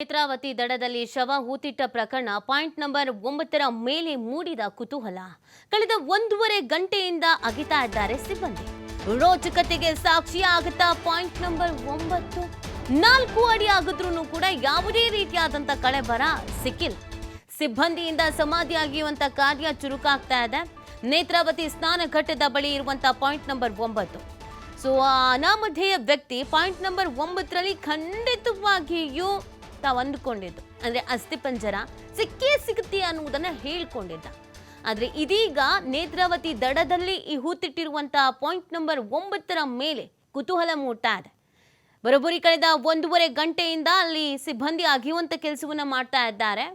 ನೇತ್ರಾವತಿ ದಡದಲ್ಲಿ ಶವ ಹೂತಿಟ್ಟ ಪ್ರಕರಣ ಪಾಯಿಂಟ್ ನಂಬರ್ ಒಂಬತ್ತರ ಮೇಲೆ ಮೂಡಿದ ಕುತೂಹಲ. ಕಳೆದ ಒಂದೂವರೆ ಗಂಟೆಯಿಂದ ಅಗಿತಾ ಇದ್ದಾರೆ ಸಿಬ್ಬಂದಿ. ರೋಚಕತೆಗೆ ಸಾಕ್ಷಿಯಾಗುತ್ತಾ ಪಾಯಿಂಟ್ ನಂಬರ್ ಒಂಬತ್ತು. ನಾಲ್ಕು ಅಡಿ ಆಗಿದ್ರೂ ಕೂಡ ಯಾವುದೇ ರೀತಿಯಾದಂತ ಕಳೆಬರ ಸಿಕ್ಕಿಲ್ಲ. ಸಿಬ್ಬಂದಿಯಿಂದ ಸಮಾಧಿ ಕಾರ್ಯ ಚುರುಕಾಗ್ತಾ ಇದೆ. ನೇತ್ರಾವತಿ ಸ್ನಾನ ಘಟ್ಟದ ಬಳಿ ಇರುವಂತ ಪಾಯಿಂಟ್ ನಂಬರ್ ಒಂಬತ್ತು. ಸೊ ಆ ಅನಾಮಧೇಯ ವ್ಯಕ್ತಿ ಪಾಯಿಂಟ್ ನಂಬರ್ ಒಂಬತ್ತರಲ್ಲಿ ಖಂಡಿತವಾಗಿಯೂ ತಾವು ಅಂದುಕೊಂಡಿದ್ದು ಅಂದ್ರೆ ಅಸ್ಥಿಪಂಜರ ಸಿಕ್ಕೇ ಸಿಗುತ್ತೆ ಅನ್ನುವುದನ್ನು ಹೇಳ್ಕೊಂಡಿದ್ದ. ಆದರೆ ಇದೀಗ ನೇತ್ರಾವತಿ ದಡದಲ್ಲಿ ಈ ಹೂತಿಟ್ಟಿರುವಂತಹ ಪಾಯಿಂಟ್ ನಂಬರ್ ಒಂಬತ್ತರ ಮೇಲೆ ಕುತೂಹಲ ಮೂಡ್ತಾ ಇದೆ. ಬರೋಬ್ಬರಿ ಕಳೆದ ಒಂದೂವರೆ ಗಂಟೆಯಿಂದ ಅಲ್ಲಿ ಸಿಬ್ಬಂದಿ ಅಗಿಯುವಂತ ಕೆಲಸವನ್ನ ಮಾಡ್ತಾ ಇದ್ದಾರೆ.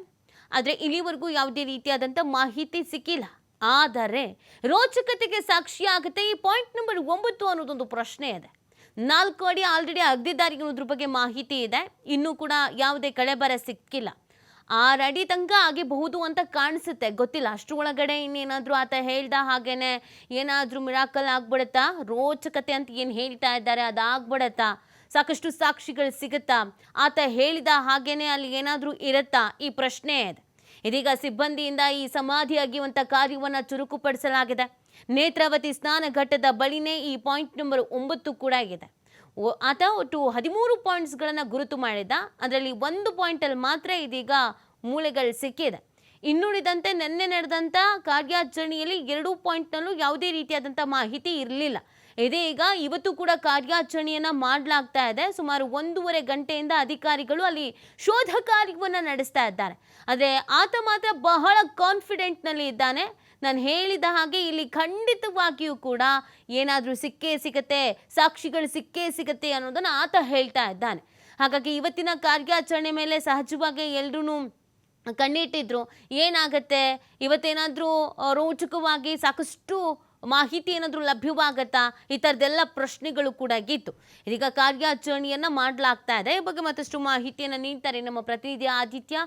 ಆದರೆ ಇಲ್ಲಿವರೆಗೂ ಯಾವುದೇ ರೀತಿಯಾದಂಥ ಮಾಹಿತಿ ಸಿಕ್ಕಿಲ್ಲ. ಆದರೆ ರೋಚಕತೆಗೆ ಸಾಕ್ಷಿಯಾಗುತ್ತೆ ಈ ಪಾಯಿಂಟ್ ನಂಬರ್ ಒಂಬತ್ತು ಅನ್ನೋದೊಂದು ಪ್ರಶ್ನೆ ಇದೆ. ನಾಲ್ಕು ಅಡಿ ಆಲ್ರೆಡಿ ಅಗ್ದಿದ್ದಾರೆ ಅನ್ನೋದ್ರ ಬಗ್ಗೆ ಮಾಹಿತಿ ಇದೆ. ಇನ್ನೂ ಕೂಡ ಯಾವುದೇ ಕಳೆಬರ ಸಿಕ್ಕಿಲ್ಲ. ಆರಡಿ ತನಕ ಆಗಿಬಹುದು ಅಂತ ಕಾಣಿಸುತ್ತೆ. ಗೊತ್ತಿಲ್ಲ. ಅಷ್ಟ್ರ ಒಳಗಡೆ ಇನ್ನೇನಾದರೂ ಆತ ಹೇಳ್ದ ಹಾಗೇನೆ ಏನಾದರೂ ಮಿರಾಕಲ್ ಆಗ್ಬಿಡುತ್ತಾ? ರೋಚಕತೆ ಅಂತ ಏನು ಹೇಳ್ತಾ ಇದ್ದಾರೆ? ಅದಾಗ್ಬಿಡತ್ತಾ? ಸಾಕಷ್ಟು ಸಾಕ್ಷಿಗಳು ಸಿಗುತ್ತಾ? ಆತ ಹೇಳಿದ ಹಾಗೇನೆ ಅಲ್ಲಿ ಏನಾದರೂ ಇರುತ್ತಾ? ಈ ಪ್ರಶ್ನೆ ಇದೆ. ಇದೀಗ ಸಿಬ್ಬಂದಿಯಿಂದ ಈ ಸಮಾಧಿ ಅಗಿಯುವಂತ ಕಾರ್ಯವನ್ನು ಚುರುಕುಪಡಿಸಲಾಗಿದೆ. ನೇತ್ರಾವತಿ ಸ್ನಾನ ಘಟ್ಟದ ಬಳಿನೇ ಈ ಪಾಯಿಂಟ್ ನಂಬರ್ ಒಂಬತ್ತು ಕೂಡ ಆಗಿದೆ. ಆತ ಒಟ್ಟು ಹದಿಮೂರು ಪಾಯಿಂಟ್ಸ್ಗಳನ್ನು ಗುರುತು ಮಾಡಿದ. ಅದರಲ್ಲಿ ಒಂದು ಪಾಯಿಂಟಲ್ಲಿ ಮಾತ್ರ ಇದೀಗ ಮೂಳೆಗಳು ಸಿಕ್ಕಿದೆ. ಇನ್ನುಳಿದಂತೆ ನಿನ್ನೆ ನಡೆದಂಥ ಕಾರ್ಯಾಚರಣೆಯಲ್ಲಿ ಎರಡೂ ಪಾಯಿಂಟ್ನಲ್ಲೂ ಯಾವುದೇ ರೀತಿಯಾದಂಥ ಮಾಹಿತಿ ಇರಲಿಲ್ಲ. ಇದೀಗ ಇವತ್ತು ಕೂಡ ಕಾರ್ಯಾಚರಣೆಯನ್ನು ಮಾಡಲಾಗ್ತಾ ಇದೆ. ಸುಮಾರು ಒಂದೂವರೆ ಗಂಟೆಯಿಂದ ಅಧಿಕಾರಿಗಳು ಅಲ್ಲಿ ಶೋಧ ಕಾರ್ಯವನ್ನು ನಡೆಸ್ತಾ ಇದ್ದಾರೆ. ಆದರೆ ಆತ ಮಾತ್ರ ಬಹಳ ಕಾನ್ಫಿಡೆಂಟ್ನಲ್ಲಿ ಇದ್ದಾನೆ. ನಾನು ಹೇಳಿದ ಹಾಗೆ ಇಲ್ಲಿ ಖಂಡಿತವಾಗಿಯೂ ಕೂಡ ಏನಾದರೂ ಸಿಕ್ಕೇ ಸಿಗತ್ತೆ, ಸಾಕ್ಷಿಗಳು ಸಿಕ್ಕೇ ಸಿಗತ್ತೆ ಅನ್ನೋದನ್ನು ಆತ ಹೇಳ್ತಾ ಇದ್ದಾನೆ. ಹಾಗಾಗಿ ಇವತ್ತಿನ ಕಾರ್ಯಾಚರಣೆ ಮೇಲೆ ಸಹಜವಾಗಿ ಎಲ್ಲರೂ ಕಣ್ಣಿಟ್ಟಿದ್ರು, ಏನಾಗತ್ತೆ, ಇವತ್ತೇನಾದರೂ ರೋಚಕವಾಗಿ ಸಾಕಷ್ಟು ಮಾಹಿತಿ ಏನಾದರೂ ಲಭ್ಯವಾಗತ್ತಾ, ಈ ಥರದ್ದೆಲ್ಲ ಪ್ರಶ್ನೆಗಳು ಕೂಡ ಇತ್ತು. ಇದೀಗ ಕಾರ್ಯಾಚರಣೆಯನ್ನು ಮಾಡಲಾಗ್ತಾ ಇದೆ. ಈ ಬಗ್ಗೆ ಮತ್ತಷ್ಟು ಮಾಹಿತಿಯನ್ನು ನೀಡ್ತಾರೆ ನಮ್ಮ ಪ್ರತಿನಿಧಿ ಆದಿತ್ಯ.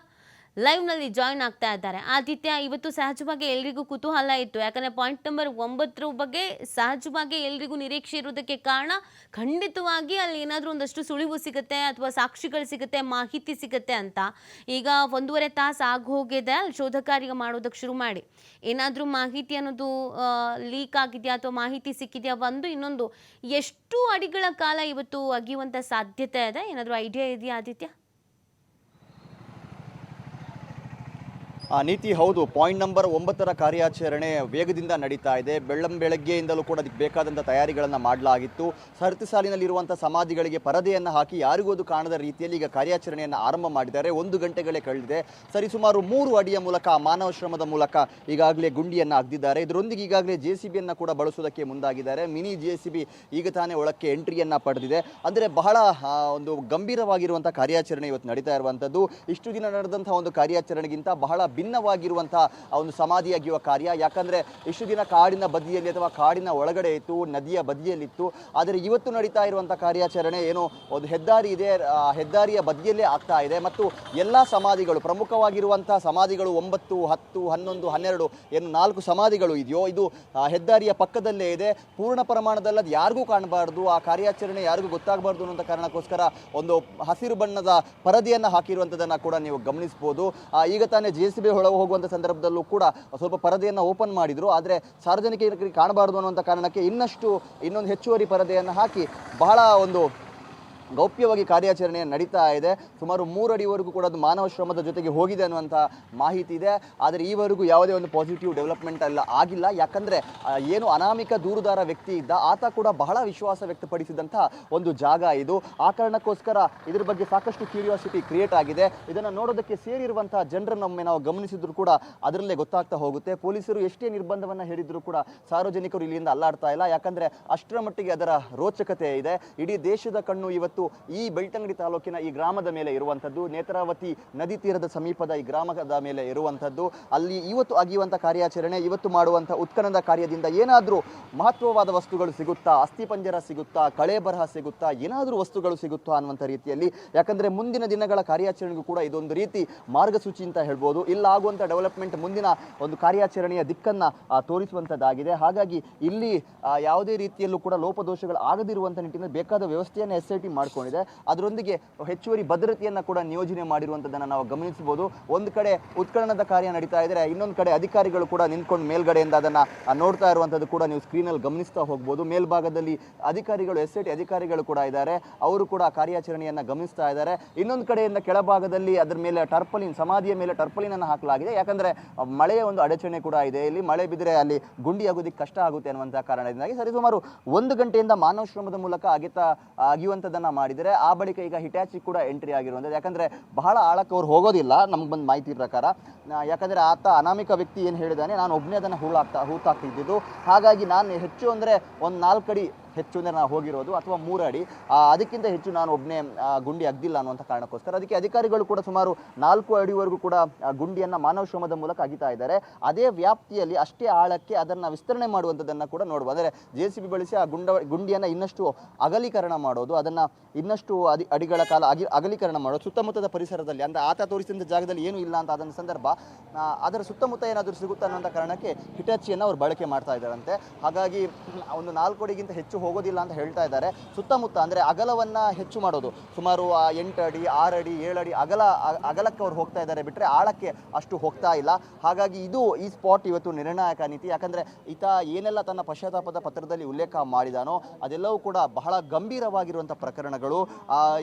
ಲೈವ್ನಲ್ಲಿ ಜಾಯ್ನ್ ಆಗ್ತಾ ಇದ್ದಾರೆ. ಆದಿತ್ಯ, ಇವತ್ತು ಸಹಜವಾಗಿ ಎಲ್ರಿಗೂ ಕುತೂಹಲ ಇತ್ತು. ಯಾಕಂದರೆ ಪಾಯಿಂಟ್ ನಂಬರ್ ಒಂಬತ್ತರ ಬಗ್ಗೆ ಸಹಜವಾಗಿ ಎಲ್ರಿಗೂ ನಿರೀಕ್ಷೆ ಇರೋದಕ್ಕೆ ಕಾರಣ ಖಂಡಿತವಾಗಿ ಅಲ್ಲಿ ಏನಾದರೂ ಒಂದಷ್ಟು ಸುಳಿವು ಸಿಗುತ್ತೆ ಅಥವಾ ಸಾಕ್ಷಿಗಳು ಸಿಗುತ್ತೆ, ಮಾಹಿತಿ ಸಿಗುತ್ತೆ ಅಂತ. ಈಗ ಒಂದೂವರೆ ತಾಸು ಆಗೋಗಿದೆ ಅಲ್ಲಿ ಶೋಧ ಕಾರ್ಯ ಮಾಡೋದಕ್ಕೆ ಶುರು ಮಾಡಿ. ಏನಾದರೂ ಮಾಹಿತಿ ಅನ್ನೋದು ಲೀಕ್ ಆಗಿದೆಯಾ ಅಥವಾ ಮಾಹಿತಿ ಸಿಕ್ಕಿದೆಯಾ ಒಂದು ಇನ್ನೊಂದು, ಎಷ್ಟು ಅಡಿಗಳ ಕಾಲ ಇವತ್ತು ಅಗಿಯುವಂಥ ಸಾಧ್ಯತೆ ಇದೆ. ಏನಾದರೂ ಐಡಿಯಾ ಇದೆಯಾ ಆದಿತ್ಯ? ನೀತಿ ಹೌದು, ಪಾಯಿಂಟ್ ನಂಬರ್ ಒಂಬತ್ತರ ಕಾರ್ಯಾಚರಣೆ ವೇಗದಿಂದ ನಡೀತಾ ಇದೆ. ಬೆಳ್ಳಂ ಬೆಳಗ್ಗೆಯಿಂದಲೂ ಕೂಡ ಅದಕ್ಕೆ ಬೇಕಾದಂಥ ತಯಾರಿಗಳನ್ನು ಮಾಡಲಾಗಿತ್ತು. ಸರತಿ ಸಾಲಿನಲ್ಲಿರುವಂಥ ಸಮಾಧಿಗಳಿಗೆ ಪರದೆಯನ್ನು ಹಾಕಿ ಯಾರಿಗೂ ಅದು ಕಾಣದ ರೀತಿಯಲ್ಲಿ ಈಗ ಕಾರ್ಯಾಚರಣೆಯನ್ನು ಆರಂಭ ಮಾಡಿದ್ದಾರೆ. ಒಂದು ಗಂಟೆಗಳೇ ಕಳೆದಿದೆ. ಸರಿಸುಮಾರು ಮೂರು ಅಡಿಯ ಮೂಲಕ ಮಾನವ ಶ್ರಮದ ಮೂಲಕ ಈಗಾಗಲೇ ಗುಂಡಿಯನ್ನು ಅಗ್ದಿದ್ದಾರೆ ಇದರೊಂದಿಗೆ ಈಗಾಗಲೇ ಜೆ ಸಿ ಬಿಯನ್ನು ಕೂಡ ಬಳಸೋದಕ್ಕೆ ಮುಂದಾಗಿದ್ದಾರೆ. ಮಿನಿ ಜೆ ಸಿ ಬಿ ಈಗ ತಾನೇ ಒಳಕ್ಕೆ ಎಂಟ್ರಿಯನ್ನು ಪಡೆದಿದೆ. ಅಂದರೆ ಬಹಳ ಒಂದು ಗಂಭೀರವಾಗಿರುವಂಥ ಕಾರ್ಯಾಚರಣೆ ಇವತ್ತು ನಡೀತಾ ಇರುವಂಥದ್ದು. ಇಷ್ಟು ದಿನ ನಡೆದಂಥ ಒಂದು ಕಾರ್ಯಾಚರಣೆಗಿಂತ ಬಹಳ ಭಿನ್ನವಾಗಿರುವಂಥ ಆ ಒಂದು ಸಮಾಧಿಯಾಗಿರುವ ಕಾರ್ಯ. ಯಾಕಂದರೆ ಇಷ್ಟು ದಿನ ಕಾಡಿನ ಬದಿಯಲ್ಲಿ ಅಥವಾ ಕಾಡಿನ ಒಳಗಡೆ ಇತ್ತು, ನದಿಯ ಬದಿಯಲ್ಲಿತ್ತು. ಆದರೆ ಇವತ್ತು ನಡೀತಾ ಇರುವಂಥ ಕಾರ್ಯಾಚರಣೆ ಏನು ಒಂದು ಹೆದ್ದಾರಿ ಇದೆ. ಹೆದ್ದಾರಿಯ ಬದಿಯಲ್ಲೇ ಆಗ್ತಾ ಇದೆ. ಮತ್ತು ಎಲ್ಲ ಸಮಾಧಿಗಳು, ಪ್ರಮುಖವಾಗಿರುವಂಥ ಸಮಾಧಿಗಳು ಒಂಬತ್ತು, ಹತ್ತು, ಹನ್ನೊಂದು, ಹನ್ನೆರಡು, ಏನು ನಾಲ್ಕು ಸಮಾಧಿಗಳು ಇದೆಯೋ, ಇದು ಹೆದ್ದಾರಿಯ ಪಕ್ಕದಲ್ಲೇ ಇದೆ. ಪೂರ್ಣ ಪ್ರಮಾಣದಲ್ಲಿ ಅದು ಯಾರಿಗೂ ಕಾಣಬಾರ್ದು. ಆ ಕಾರ್ಯಾಚರಣೆ ಯಾರಿಗೂ ಗೊತ್ತಾಗಬಾರ್ದು ಅನ್ನೋ ಕಾರಣಕ್ಕೋಸ್ಕರ ಒಂದು ಹಸಿರು ಬಣ್ಣದ ಪರದೆಯನ್ನು ಹಾಕಿರುವಂಥದ್ದನ್ನು ಕೂಡ ನೀವು ಗಮನಿಸ್ಬೋದು. ಈಗ ತಾನೇ ಜೆ ಸಿ ಬಿ ಒಳಗೆ ಹೋಗುವಂಥ ಸಂದರ್ಭದಲ್ಲೂ ಕೂಡ ಸ್ವಲ್ಪ ಪರದೆಯನ್ನು ಓಪನ್ ಮಾಡಿದ್ರು. ಆದರೆ ಸಾರ್ವಜನಿಕರಿಗೆ ಕಾಣಬಾರದು ಅನ್ನುವಂಥ ಕಾರಣಕ್ಕೆ ಇನ್ನಷ್ಟು ಇನ್ನೊಂದು ಹೆಚ್ಚುವರಿ ಪರದೆಯನ್ನು ಹಾಕಿ ಬಹಳ ಒಂದು ಗೌಪ್ಯವಾಗಿ ಕಾರ್ಯಾಚರಣೆ ನಡೀತಾ ಇದೆ. ಸುಮಾರು ಮೂರು ಅಡಿವರೆಗೂ ಕೂಡ ಅದು ಮಾನವ ಶ್ರಮದ ಜೊತೆಗೆ ಹೋಗಿದೆ ಅನ್ನುವಂಥ ಮಾಹಿತಿ ಇದೆ. ಆದರೆ ಈವರೆಗೂ ಯಾವುದೇ ಒಂದು ಪಾಸಿಟಿವ್ ಡೆವಲಪ್ಮೆಂಟ್ ಎಲ್ಲ ಆಗಿಲ್ಲ. ಯಾಕಂದರೆ ಏನು ಅನಾಮಿಕ ದೂರುದಾರ ವ್ಯಕ್ತಿ ಇದ್ದ ಆತ ಕೂಡ ಬಹಳ ವಿಶ್ವಾಸ ವ್ಯಕ್ತಪಡಿಸಿದಂಥ ಒಂದು ಜಾಗ ಇದು. ಆ ಕಾರಣಕ್ಕೋಸ್ಕರ ಇದ್ರ ಬಗ್ಗೆ ಸಾಕಷ್ಟು ಕ್ಯೂರಿಯಾಸಿಟಿ ಕ್ರಿಯೇಟ್ ಆಗಿದೆ. ಇದನ್ನು ನೋಡೋದಕ್ಕೆ ಸೇರಿರುವಂಥ ಜನರನ್ನೊಮ್ಮೆ ನಾವು ಗಮನಿಸಿದ್ರು ಕೂಡ ಅದರಲ್ಲೇ ಗೊತ್ತಾಗ್ತಾ ಹೋಗುತ್ತೆ. ಪೊಲೀಸರು ಎಷ್ಟೇ ನಿರ್ಬಂಧವನ್ನು ಹೇಳಿದ್ರು ಕೂಡ ಸಾರ್ವಜನಿಕರು ಇಲ್ಲಿಂದ ಅಲ್ಲಾಡ್ತಾ ಇಲ್ಲ. ಯಾಕಂದರೆ, ಅಷ್ಟರ ಮಟ್ಟಿಗೆ ಅದರ ರೋಚಕತೆ ಇದೆ. ಇಡೀ ದೇಶದ ಕಣ್ಣು ಇವತ್ತು ಈ ಬೆಳ್ತಂಗಡಿ ತಾಲೂಕಿನ ಈ ಗ್ರಾಮದ ಮೇಲೆ ಇರುವಂಥದ್ದು, ನೇತ್ರಾವತಿ ನದಿ ತೀರದ ಸಮೀಪದ ಈ ಗ್ರಾಮದ ಮೇಲೆ ಇರುವಂಥದ್ದು, ಅಲ್ಲಿ ಇವತ್ತು ಅಗಿಯುವಂಥ ಕಾರ್ಯಾಚರಣೆ, ಇವತ್ತು ಮಾಡುವಂಥ ಉತ್ಖನನ ಕಾರ್ಯದಿಂದ ಏನಾದರೂ ಮಹತ್ವವಾದ ವಸ್ತುಗಳು ಸಿಗುತ್ತಾ ಅಸ್ಥಿಪಂಜರ ಸಿಗುತ್ತಾ, ಕಳೆ ಬರಹ ಸಿಗುತ್ತಾ, ಏನಾದರೂ ವಸ್ತುಗಳು ಸಿಗುತ್ತಾ ಅನ್ನುವಂಥ ರೀತಿಯಲ್ಲಿ, ಯಾಕಂದರೆ ಮುಂದಿನ ದಿನಗಳ ಕಾರ್ಯಾಚರಣೆಗೂ ಕೂಡ ಇದೊಂದು ರೀತಿ ಮಾರ್ಗಸೂಚಿ ಅಂತ ಹೇಳ್ಬೋದು. ಇಲ್ಲಾಗುವಂಥ ಡೆವಲಪ್ಮೆಂಟ್ ಮುಂದಿನ ಒಂದು ಕಾರ್ಯಾಚರಣೆಯ ದಿಕ್ಕನ್ನು ತೋರಿಸುವಂಥದ್ದಾಗಿದೆ. ಹಾಗಾಗಿ ಇಲ್ಲಿ ಯಾವುದೇ ರೀತಿಯಲ್ಲೂ ಕೂಡ ಲೋಪದೋಷಗಳು ಆಗದಿರುವಂಥ ನಿಟ್ಟಿನಲ್ಲಿ ಬೇಕಾದ ವ್ಯವಸ್ಥೆಯನ್ನು ಎಸ್ ಐ ಟಿ ಮಾಡಿಕೊಂಡಿದೆ. ಅದರೊಂದಿಗೆ ಹೆಚ್ಚುವರಿ ಭದ್ರತೆಯನ್ನು ಕೂಡ ನಿಯೋಜನೆ ಮಾಡಿರುವಂಥದ್ದನ್ನು ನಾವು ಗಮನಿಸಬಹುದು. ಒಂದು ಕಡೆ ಉತ್ಖನನದ ಕಾರ್ಯ ನಡೀತಾ ಇದ್ರೆ, ಇನ್ನೊಂದು ಕಡೆ ಅಧಿಕಾರಿಗಳು ಕೂಡ ನಿಂತ್ಕೊಂಡು ಮೇಲ್ಗಡೆಯಿಂದ ಅದನ್ನು ನೋಡ್ತಾ ಇರುವಂಥದ್ದು ಕೂಡ ನೀವು ಸ್ಕ್ರೀನಲ್ಲಿ ಗಮನಿಸ್ತಾ ಹೋಗ್ಬೋದು. ಮೇಲ್ಭಾಗದಲ್ಲಿ ಅಧಿಕಾರಿಗಳು, ಎಸ್ ಟಿ ಅಧಿಕಾರಿಗಳು ಕೂಡ ಇದ್ದಾರೆ. ಅವರು ಕೂಡ ಕಾರ್ಯಾಚರಣೆಯನ್ನು ಗಮನಿಸ್ತಾ ಇದ್ದಾರೆ. ಇನ್ನೊಂದು ಕಡೆಯಿಂದ ಕೆಳಭಾಗದಲ್ಲಿ ಅದರ ಮೇಲೆ ಟರ್ಪಲಿನ್ ಸಮಾಧಿಯ ಮೇಲೆ ಟರ್ಪಲಿನ್ ಅನ್ನು ಹಾಕಲಾಗಿದೆ. ಯಾಕಂದ್ರೆ, ಮಳೆಯ ಒಂದು ಅಡಚಣೆ ಕೂಡ ಇದೆ. ಇಲ್ಲಿ ಮಳೆ ಬಿದ್ದರೆ ಅಲ್ಲಿ ಗುಂಡಿ ಆಗೋದಕ್ಕೆ ಕಷ್ಟ ಆಗುತ್ತೆ ಅನ್ನುವಂಥ ಕಾರಣದಿಂದಾಗಿ ಸರಿಸುಮಾರು ಒಂದು ಗಂಟೆಯಿಂದ ಮಾನವ ಶ್ರಮದ ಮೂಲಕ ಅಗೆತ ಅಗಿಯುವಂಥದ್ದನ್ನು ಮಾಡಿದರೆ ಆ ಬಳಿಕ ಈಗ ಹಿಟ್ಯಾಚಿ ಕೂಡ ಎಂಟ್ರಿ ಆಗಿರುವಂಥದ್ದು. ಯಾಕಂದರೆ ಬಹಳ ಆಳಕ್ಕೆ ಅವ್ರು ಹೋಗೋದಿಲ್ಲ ನಮ್ಗೆ ಬಂದ ಮಾಹಿತಿ ಪ್ರಕಾರ. ಯಾಕಂದರೆ ಆತ ಅನಾಮಿಕ ವ್ಯಕ್ತಿ ಏನು ಹೇಳಿದಾನೆ ನಾನು ಒಬ್ಬನೇ ಅದನ್ನು ಹೂಳಾಗ್ತಾ ಹೂತಾಕ್ತಿದ್ದು. ಹಾಗಾಗಿ ನಾನು ಹೆಚ್ಚು ಅಂದರೆ ಒಂದು ನಾಲ್ಕು ಅಡಿ ಹೆಚ್ಚು ಅಂದರೆ ನಾನು ಹೋಗಿರೋದು ಅಥವಾ ಮೂರು ಅಡಿ ಅದಕ್ಕಿಂತ ಹೆಚ್ಚು ನಾನು ಒಬ್ಬನೇ ಗುಂಡಿ ಅಗ್ದಿಲ್ಲ ಅನ್ನುವಂಥ ಕಾರಣಕ್ಕೋಸ್ಕರ. ಅದಕ್ಕೆ ಅಧಿಕಾರಿಗಳು ಕೂಡ ಸುಮಾರು ನಾಲ್ಕು ಅಡಿವರೆಗೂ ಕೂಡ ಗುಂಡಿಯನ್ನು ಮಾನವ ಶ್ರಮದ ಮೂಲಕ ಅಗಿತಾ ಇದ್ದಾರೆ. ಅದೇ ವ್ಯಾಪ್ತಿಯಲ್ಲಿ ಅಷ್ಟೇ ಆಳಕ್ಕೆ ಅದನ್ನು ವಿಸ್ತರಣೆ ಮಾಡುವಂಥದ್ದನ್ನು ಕೂಡ ನೋಡ್ಬೋದು. ಅಂದರೆ ಜೆ ಸಿ ಬಿ ಬಳಸಿ ಆ ಗುಂಡ, ಗುಂಡಿಯನ್ನು ಇನ್ನಷ್ಟು ಅಗಲೀಕರಣ ಮಾಡೋದು, ಅದನ್ನು ಇನ್ನಷ್ಟು ಅದಿ, ಅಡಿಗಳ ಕಾಲ ಅಗಿ, ಅಗಲೀಕರಣ ಮಾಡೋದು, ಸುತ್ತಮುತ್ತದ ಪರಿಸರದಲ್ಲಿ, ಅಂದರೆ ಆತ ತೋರಿಸಿದ ಜಾಗದಲ್ಲಿ ಏನೂ ಇಲ್ಲ ಅಂತ ಅದನ್ನ ಸಂದರ್ಭ ಅದರ ಸುತ್ತಮುತ್ತ ಏನಾದರೂ ಸಿಗುತ್ತೆ ಅನ್ನೋಂಥ ಕಾರಣಕ್ಕೆ ಹಿಟಾಚಿಯನ್ನು ಅವರು ಬಳಕೆ ಮಾಡ್ತಾ ಇದ್ದಾರಂತೆ. ಹಾಗಾಗಿ ಒಂದು ನಾಲ್ಕು ಅಡಿಗಿಂತ ಹೆಚ್ಚು ಹೋಗೋದಿಲ್ಲ ಅಂತ ಹೇಳ್ತಾ ಇದ್ದಾರೆ. ಸುತ್ತಮುತ್ತ ಅಂದರೆ ಅಗಲವನ್ನು ಹೆಚ್ಚು ಮಾಡೋದು. ಸುಮಾರು ಎಂಟು ಅಡಿ, ಆರು ಅಡಿ, ಏಳು ಅಡಿ ಅಗಲ ಅಗಲಕ್ಕೆ ಅವ್ರು ಹೋಗ್ತಾ ಇದ್ದಾರೆ ಬಿಟ್ಟರೆ ಆಳಕ್ಕೆ ಅಷ್ಟು ಹೋಗ್ತಾ ಇಲ್ಲ. ಹಾಗಾಗಿ ಇದು ಈ ಸ್ಪಾಟ್ ಇವತ್ತು ನಿರ್ಣಾಯಕ ನೀತಿ. ಯಾಕಂದರೆ ಈತ ಏನೆಲ್ಲ ತನ್ನ ಪಶ್ಚಾತ್ತಾಪದ ಪತ್ರದಲ್ಲಿ ಉಲ್ಲೇಖ ಮಾಡಿದಾನೋ ಅದೆಲ್ಲವೂ ಕೂಡ ಬಹಳ ಗಂಭೀರವಾಗಿರುವಂಥ ಪ್ರಕರಣಗಳು.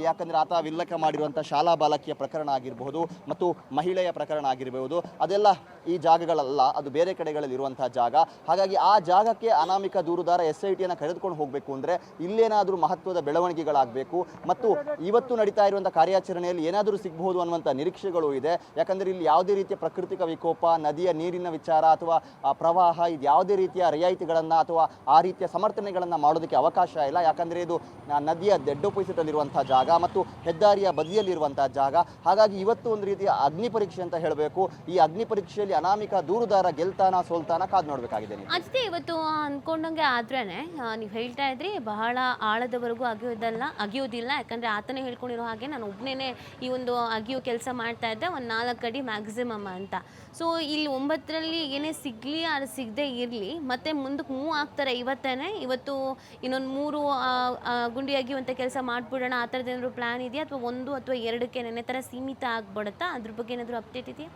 ಯಾಕಂದರೆ ಆತ ವಿಲ್ಲಕ ಮಾಡಿರುವಂಥ ಶಾಲಾ ಬಾಲಕಿಯ ಪ್ರಕರಣ ಆಗಿರಬಹುದು ಮತ್ತು ಮಹಿಳೆಯ ಪ್ರಕರಣ ಆಗಿರಬಹುದು. ಅದೆಲ್ಲ ಈ ಜಾಗಗಳಲ್ಲ, ಅದು ಬೇರೆ ಕಡೆಗಳಲ್ಲಿ ಇರುವಂತಹ ಜಾಗ. ಹಾಗಾಗಿ ಆ ಜಾಗಕ್ಕೆ ಅನಾಮಿಕ ದೂರುದಾರ ಎಸ್ ಐ ಟಿಯನ್ನು ಕರೆದುಕೊಂಡು ಹೋಗಬೇಕು ಅಂದರೆ ಇಲ್ಲೇನಾದರೂ ಮಹತ್ವದ ಬೆಳವಣಿಗೆಗಳಾಗಬೇಕು. ಮತ್ತು ಇವತ್ತು ನಡೀತಾ ಇರುವಂಥ ಕಾರ್ಯಾಚರಣೆಯಲ್ಲಿ ಏನಾದರೂ ಸಿಗಬಹುದು ಅನ್ನುವಂಥ ನಿರೀಕ್ಷೆಗಳು ಇದೆ. ಯಾಕಂದರೆ ಇಲ್ಲಿ ಯಾವುದೇ ರೀತಿಯ ಪ್ರಾಕೃತಿಕ ವಿಕೋಪ, ನದಿಯ ನೀರಿನ ವಿಚಾರ ಅಥವಾ ಪ್ರವಾಹ, ಇದು ಯಾವುದೇ ರೀತಿಯ ರಿಯಾಯಿತಿಗಳನ್ನು ಅಥವಾ ಆ ರೀತಿಯ ಸಮರ್ಥನೆಗಳನ್ನು ಮಾಡೋದಕ್ಕೆ ಅವಕಾಶ ಇಲ್ಲ. ಯಾಕಂದರೆ ಇದು ನದಿಯ ದೆಡ್ಡೊಪೊಸಿಟಲ್ಲಿರುವಂಥ ಜಾಗ ಮತ್ತು ಹೆದ್ದಾರಿಯ ಬದಿಯಲ್ಲಿರುವಂಥ ಜಾಗ. ಹಾಗಾಗಿ ಇವತ್ತು ಒಂದು ರೀತಿಯ ಅಗ್ನಿ ಪರೀಕ್ಷೆ ಅಂತ ಹೇಳಬೇಕು. ಈ ಅಗ್ನಿ ಪರೀಕ್ಷೆಯಲ್ಲಿ ಅನಾಮಿಕ ದೂರುದಾರ ಗೆಲ್ತಾನ ಸೋಲ್ತಾನ ಕಾದು ನೋಡಬೇಕಾಗಿದೆ ಅಷ್ಟೇ, ಇವತ್ತು ಅನ್ಕೊಂಡಂಗೆ ಆದ್ರೇನೆ ನೀವು ಹೇಳ್ತಾ ಇದ್ರಿ, ಬಹಳ ಆಳದವರೆಗೂ ಅಗಿಯೋದಲ್ಲ, ಅಗಿಯೋದಿಲ್ಲ. ಯಾಕಂದ್ರೆ ಆತನೇ ಹೇಳ್ಕೊಂಡಿರೋ ಹಾಗೆ ನಾನು ಒಬ್ಬನೇ ಈ ಒಂದು ಅಗಿಯೋ ಕೆಲಸ ಮಾಡ್ತಾ ಇದ್ದೆ, ಒಂದು ನಾಲ್ಕು ಅಡಿ ಮ್ಯಾಕ್ಸಿಮಮ್ ಅಂತ. ಸೊ ಇಲ್ಲಿ ಒಂಬತ್ತರಲ್ಲಿ ಏನೇ ಸಿಗಲಿ ಅದು ಸಿಗದೆ ಇರಲಿ, ಮತ್ತೆ ಮುಂದಕ್ಕೆ ಮೂವ್ ಆಗ್ತಾರೆ ಇವತ್ತೇನೆ. ಇವತ್ತು ಇನ್ನೊಂದು ಮೂರು ಗುಂಡಿ ಅಗಿಯುವಂಥ ಕೆಲಸ ಮಾಡಿಬಿಡೋಣ, ಆ ಥರದ್ದು ಏನಾದರೂ ಪ್ಲ್ಯಾನ್ ಇದೆಯಾ? ಅಥವಾ ಒಂದು ಅಥವಾ ಎರಡಕ್ಕೆ ನೆನೆ ಥರ ಸೀಮಿತ ಆಗ್ಬಿಡುತ್ತಾ? ಅದ್ರ ಬಗ್ಗೆ ಏನಾದರೂ ಅಪ್ಡೇಟ್ ಇದೆಯಾ?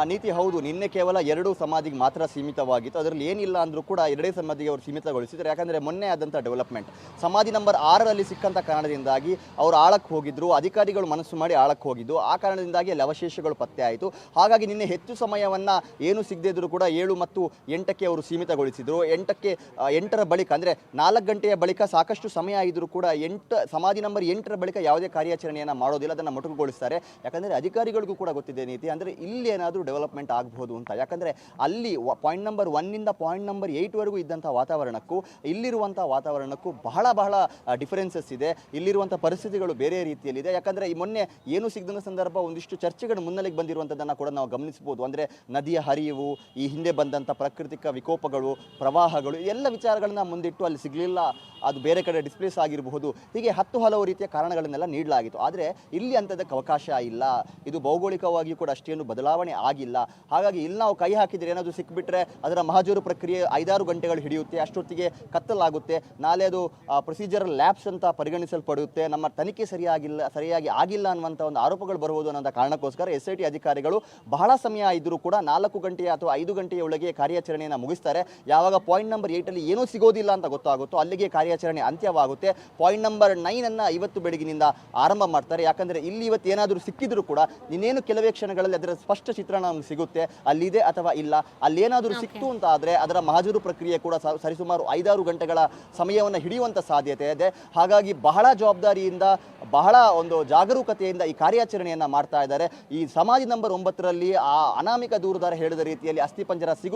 ಆ ನೀತಿ ಹೌದು, ನಿನ್ನೆ ಕೇವಲ ಎರಡು ಸಮಾಧಿಗೆ ಮಾತ್ರ ಸೀಮಿತವಾಗಿತ್ತು. ಅದರಲ್ಲಿ ಏನಿಲ್ಲ ಅಂದರೂ ಕೂಡ ಎರಡೇ ಸಮಾಧಿಗೆ ಅವರು ಸೀಮಿತಗೊಳಿಸಿದ್ರು. ಯಾಕಂದರೆ ಮೊನ್ನೆ ಆದಂಥ ಡೆವಲಪ್ಮೆಂಟ್ ಸಮಾಧಿ ನಂಬರ್ ಆರರಲ್ಲಿ ಸಿಕ್ಕಂಥ ಕಾರಣದಿಂದಾಗಿ ಅವರು ಆಳಕ್ಕೆ ಹೋಗಿದ್ರು, ಅಧಿಕಾರಿಗಳು ಮನಸ್ಸು ಮಾಡಿ ಆಳಕ್ಕೆ ಹೋಗಿದ್ದು, ಆ ಕಾರಣದಿಂದಾಗಿ ಅಲ್ಲಿ ಅವಶೇಷಗಳು ಪತ್ತೆ ಆಯಿತು. ಹಾಗಾಗಿ ನಿನ್ನೆ ಹೆಚ್ಚು ಸಮಯವನ್ನು ಏನು ಸಿಗದೇ ಇದ್ರೂ ಕೂಡ ಏಳು ಮತ್ತು ಎಂಟಕ್ಕೆ ಅವರು ಸೀಮಿತಗೊಳಿಸಿದರು. ಎಂಟಕ್ಕೆ ಎಂಟರ ಬಳಿಕ, ಅಂದರೆ ನಾಲ್ಕು ಗಂಟೆಯ ಬಳಿಕ ಸಾಕಷ್ಟು ಸಮಯ ಆಗಿದ್ದರೂ ಕೂಡ ಎಂಟು, ಸಮಾಧಿ ನಂಬರ್ ಎಂಟರ ಬಳಿಕ ಯಾವುದೇ ಕಾರ್ಯಾಚರಣೆಯನ್ನು ಮಾಡೋದಿಲ್ಲ, ಅದನ್ನು ಮೊಟಕುಗೊಳಿಸ್ತಾರೆ. ಯಾಕಂದರೆ ಅಧಿಕಾರಿಗಳಿಗೂ ಕೂಡ ಗೊತ್ತಿದೆ ನೀತಿ. ಅಂದರೆ ಇಲ್ಲಿ ಏನಾದರೂ ಡೆವಲಪ್ಮೆಂಟ್ ಆಗಬಹುದು ಅಂತ. ಯಾಕಂದರೆ ಅಲ್ಲಿ ಪಾಯಿಂಟ್ ನಂಬರ್ ಒನ್ನಿಂದ ಪಾಯಿಂಟ್ ನಂಬರ್ ಏಯ್ಟ್ವರೆಗೂ ಇದ್ದಂಥ ವಾತಾವರಣಕ್ಕೂ ಇಲ್ಲಿರುವಂಥ ವಾತಾವರಣಕ್ಕೂ ಬಹಳ ಬಹಳ ಡಿಫರೆನ್ಸಸ್ ಇದೆ. ಇಲ್ಲಿರುವಂಥ ಪರಿಸ್ಥಿತಿಗಳು ಬೇರೆ ರೀತಿಯಲ್ಲಿದೆ ಯಾಕಂದರೆ ಈ ಮೊನ್ನೆ ಏನು ಸಿಗ್ದಂಥ ಸಂದರ್ಭ ಒಂದಿಷ್ಟು ಚರ್ಚೆಗಳು ಮುನ್ನೆಲೆಗೆ ಬಂದಿರುವಂಥದ್ದನ್ನು ಕೂಡ ನಾವು ಗಮನಿಸ್ಬೋದು ಅಂದರೆ ನದಿಯ ಹರಿವು, ಈ ಹಿಂದೆ ಬಂದಂಥ ಪ್ರಾಕೃತಿಕ ವಿಕೋಪಗಳು, ಪ್ರವಾಹಗಳು ಎಲ್ಲ ವಿಚಾರಗಳನ್ನ ಮುಂದಿಟ್ಟು ಅಲ್ಲಿ ಸಿಗಲಿಲ್ಲ, ಅದು ಬೇರೆ ಕಡೆ ಡಿಸ್ಪ್ಲೇಸ್ ಆಗಿರಬಹುದು. ಹೀಗೆ ಹತ್ತು ಹಲವು ರೀತಿಯ ಕಾರಣಗಳನ್ನೆಲ್ಲ ನೀಡಲಾಗಿತ್ತು. ಆದರೆ ಇಲ್ಲಿ ಅಂಥದ್ದಕ್ಕೆ ಅವಕಾಶ ಇಲ್ಲ. ಇದು ಭೌಗೋಳಿಕವಾಗಿಯೂ ಕೂಡ ಅಷ್ಟೇನು ಬದಲಾವಣೆ ಆಗಿಲ್ಲ ಹಾಗಾಗಿ ಇಲ್ಲಿ ನಾವು ಕೈ ಹಾಕಿದರೆ ಏನಾದರೂ ಸಿಕ್ಬಿಟ್ರೆ ಅದರ ಮಹಜೂರು ಪ್ರಕ್ರಿಯೆ ಐದಾರು ಗಂಟೆಗಳು ಹಿಡಿಯುತ್ತೆ, ಅಷ್ಟೊತ್ತಿಗೆ ಕತ್ತಲಾಗುತ್ತೆ. ನಾಳೆ ಅದು ಪ್ರೊಸೀಜರ್ ಲ್ಯಾಬ್ಸ್ ಅಂತ ಪರಿಗಣಿಸಲ್ಪಡುತ್ತೆ. ನಮ್ಮ ತನಿಖೆ ಸರಿಯಾಗಿಲ್ಲ, ಸರಿಯಾಗಿ ಆಗಿಲ್ಲ ಅನ್ನುವಂಥ ಒಂದು ಆರೋಪಗಳು ಬರುವುದು ಅನ್ನೋ ಕಾರಣಕ್ಕೋಸ್ಕರ ಎಸ್ ಐ ಟಿ ಅಧಿಕಾರಿಗಳು ಬಹಳ ಸಮಯ ಇದ್ದರೂ ಕೂಡ ನಾಲ್ಕು ಗಂಟೆಯ ಅಥವಾ ಐದು ಗಂಟೆಯ ಒಳಗೆ ಕಾರ್ಯಾಚರಣೆಯನ್ನು ಮುಗಿಸ್ತಾರೆ. ಯಾವಾಗ ಪಾಯಿಂಟ್ ನಂಬರ್ ಏಯ್ಟಲ್ಲಿ ಏನೂ ಸಿಗೋದಿಲ್ಲ ಅಂತ ಗೊತ್ತಾಗುತ್ತೋ ಅಲ್ಲಿಗೆ ಕಾರ್ಯಾಚರಣೆ ಅಂತ್ಯವಾಗುತ್ತೆ. ಪಾಯಿಂಟ್ ನಂಬರ್ ನೈನನ್ನು ಇವತ್ತು ಬೆಳಗಿನಿಂದ ಆರಂಭ ಮಾಡ್ತಾರೆ. ಯಾಕಂದರೆ ಇಲ್ಲಿ ಇವತ್ತು ಏನಾದರೂ ಸಿಕ್ಕಿದ್ರು ಕೂಡ ಇನ್ನೇನು ಕೆಲವೇ ಕ್ಷಣಗಳಲ್ಲಿ ಅದರ ಸ್ಪಷ್ಟ ಚಿತ್ರಣ ನಮ್ಗೆ ಸಿಗುತ್ತೆ. ಅಲ್ಲಿದೆ ಅಥವಾ ಇಲ್ಲ? ಅಲ್ಲೇನಾದರೂ ಸಿಕ್ತು ಅಂತ ಆದರೆ ಅದರ ಮಹಜೂರು ಪ್ರಕ್ರಿಯೆ ಕೂಡ ಸರಿಸುಮಾರು ಐದಾರು ಗಂಟೆಗಳ ಸಮಯವನ್ನು ಹಿಡಿಯುವಂಥ ಸಾಧ್ಯತೆ ಇದೆ. ಹಾಗಾಗಿ ಬಹಳ ಜವಾಬ್ದಾರಿಯಿಂದ ಬಹಳ ಒಂದು ಜಾಗರೂಕತೆಯಿಂದ ಈ ಕಾರ್ಯಾಚರಣೆಯನ್ನು ಮಾಡ್ತಾ ಇದ್ದಾರೆ. ಈ ಸಮಾಧಿ ನಂಬರ್ ಒಂಬತ್ತರಲ್ಲಿ ಆ ಅನಾಮಿಕ ದೂರದಾರ ಹೇಳಿದ ರೀತಿಯಲ್ಲಿ ಅಸ್ಥಿಪಂಜರ ಸಿಗುತ್ತೆ